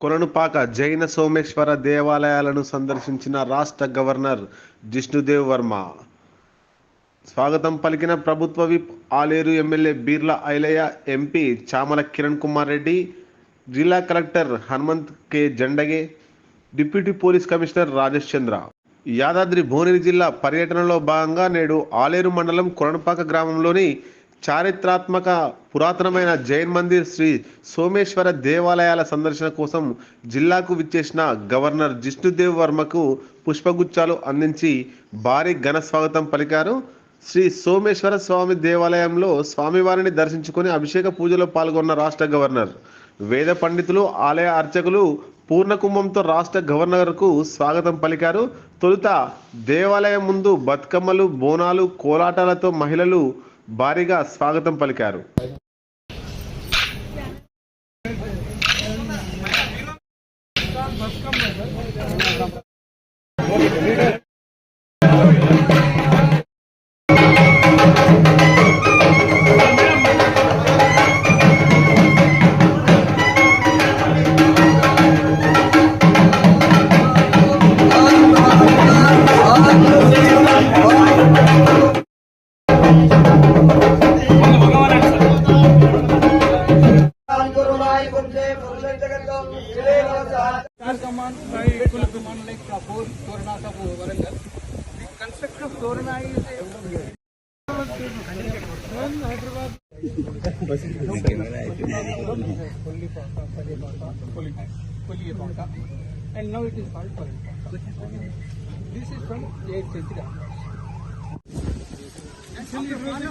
కొలనుపాక జైన సోమేశ్వర దేవాలయాలను సందర్శించిన రాష్ట్ర గవర్నర్ జిష్ణుదేవ్ వర్మ. స్వాగతం పలికిన ప్రభుత్వ whip Aleru MLA Beerla Ailaiah MP Chamala Kiran Kumar Reddy జిల్లా collector Hanumanth K Jendage deputy police commissioner Rajesh Chandra. Yadadri Bhuvanagiri జిల్లా పర్యటనలో భాగంగా నేడు ఆలేరు మండలం కొరణపాక గ్రామంలోని చారిత్రాత్మక పురాతనమైన జైన్ మందిర్ శ్రీ సోమేశ్వర దేవాలయాల సందర్శన కోసం జిల్లాకు విచ్చేసిన గవర్నర్ జిష్ణుదేవ్ వర్మకు పుష్పగుచ్చాలు అందించి భారీ ఘన స్వాగతం పలికారు. శ్రీ సోమేశ్వర స్వామి దేవాలయంలో స్వామివారిని దర్శించుకొని అభిషేక పూజలో పాల్గొన్న రాష్ట్ర గవర్నర్. వేద పండితులు ఆలయ అర్చకులు పూర్ణ కుంభంతో రాష్ట్ర గవర్నర్కు స్వాగతం పలికారు. తొలుత దేవాలయం ముందు బతుకమ్మలు బోనాలు కోలాటాలతో మహిళలు భారీగా స్వాగతం పలికారు. Star command, by full command like Kapur, Torana Kapu, Warangal. The construction of Torana is a Hyderabad. And now it is called Palipaka. This is from 8th century. Actually, it was the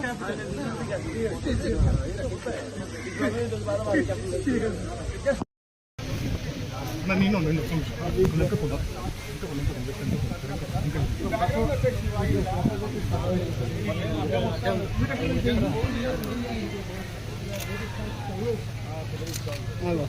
capital. ನಾನು ಇನ್ನೊಂದು ಒಂದು ನಿಮಿಷ ಅಲ್ವಾ